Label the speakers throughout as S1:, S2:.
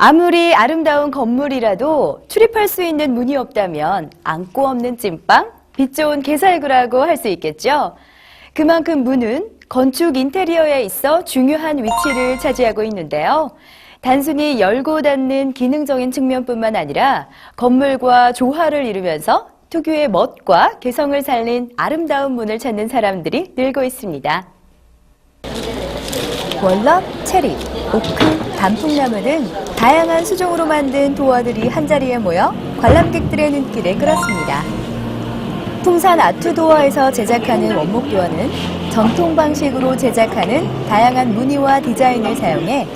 S1: 아무리 아름다운 건물이라도 출입할 수 있는 문이 없다면 안고 없는 찐빵, 빛 좋은 개살구라고 할 수 있겠죠. 그만큼 문은 건축 인테리어에 있어 중요한 위치를 차지하고 있는데요. 단순히 열고 닫는 기능적인 측면뿐만 아니라 건물과 조화를 이루면서 특유의 멋과 개성을 살린 아름다운 문을 찾는 사람들이 늘고 있습니다. 월럽, 체리, 오크, 단풍나무 등 다양한 수종으로 만든 도어들이 한자리에 모여 관람객들의 눈길을 끌었습니다. 풍산 아트 도어에서 제작하는 원목 도어는 전통 방식으로 제작하는 다양한 무늬와 디자인을 사용해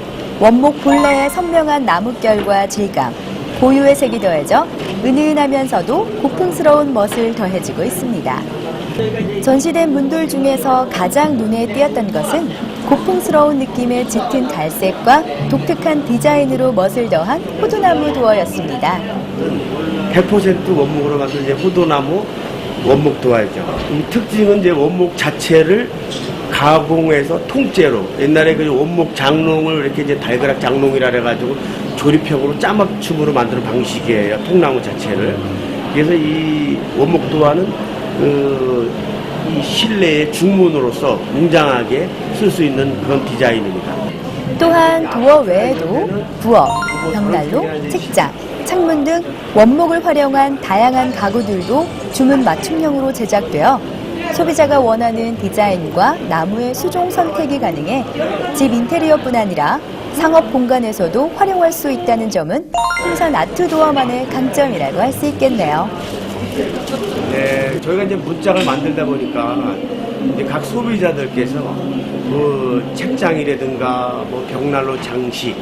S1: 원목 본래의 선명한 나뭇결과 질감, 고유의 색이 더해져 은은하면서도 고풍스러운 멋을 더해주고 있습니다. 전시된 문들 중에서 가장 눈에 띄었던 것은 고풍스러운 느낌의 짙은 갈색과 독특한 디자인으로 멋을 더한 호두나무 도어였습니다.
S2: 100% 원목으로 만든 이제 호도나무 원목 도화죠. 이 특징은 이제 원목 자체를 가공해서 통째로 옛날에 그 원목 장롱을 이렇게 이제 달그락 장롱이라 해가지고 조립형으로 짜맞춤으로 만드는 방식이에요. 통나무 자체를. 그래서 이 원목 도화는 그 이 실내의 중문으로서 웅장하게 쓸 수 있는 그런 디자인입니다.
S1: 또한 도어 외에도 부엌, 벽난로, 책장, 창문 등 원목을 활용한 다양한 가구들도 주문 맞춤형으로 제작되어 소비자가 원하는 디자인과 나무의 수종 선택이 가능해 집 인테리어뿐 아니라 상업 공간에서도 활용할 수 있다는 점은 풍산 아트도어만의 강점이라고 할 수 있겠네요.
S2: 네, 저희가 이제 문짝을 만들다 보니까 이제 각 소비자들께서 뭐 책장이라든가 뭐 벽난로 장식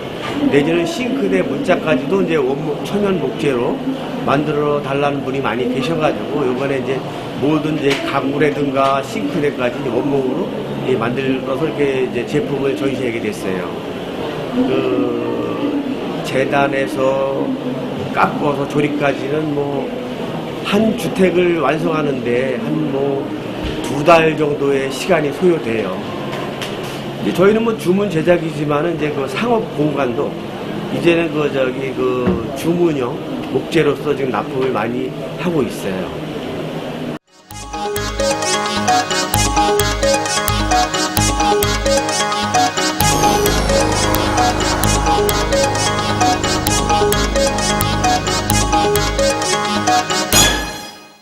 S2: 내지는 싱크대 문짝까지도 이제 원목 천연 목재로 만들어 달라는 분이 많이 계셔가지고 이번에 이제 모든 이제 가구라든가 싱크대까지 원목으로 예, 만들어서 이렇게 이제 제품을 전시하게 됐어요. 그 재단에서 깎아서 조립까지는 뭐 한 주택을 완성하는데 한뭐 두 달 정도의 시간이 소요돼요. 이제 저희는 뭐 주문 제작이지만은 이제 그 상업 공간도 이제는 그 저기 그 주문형 목재로서 지금 납품을 많이 하고 있어요.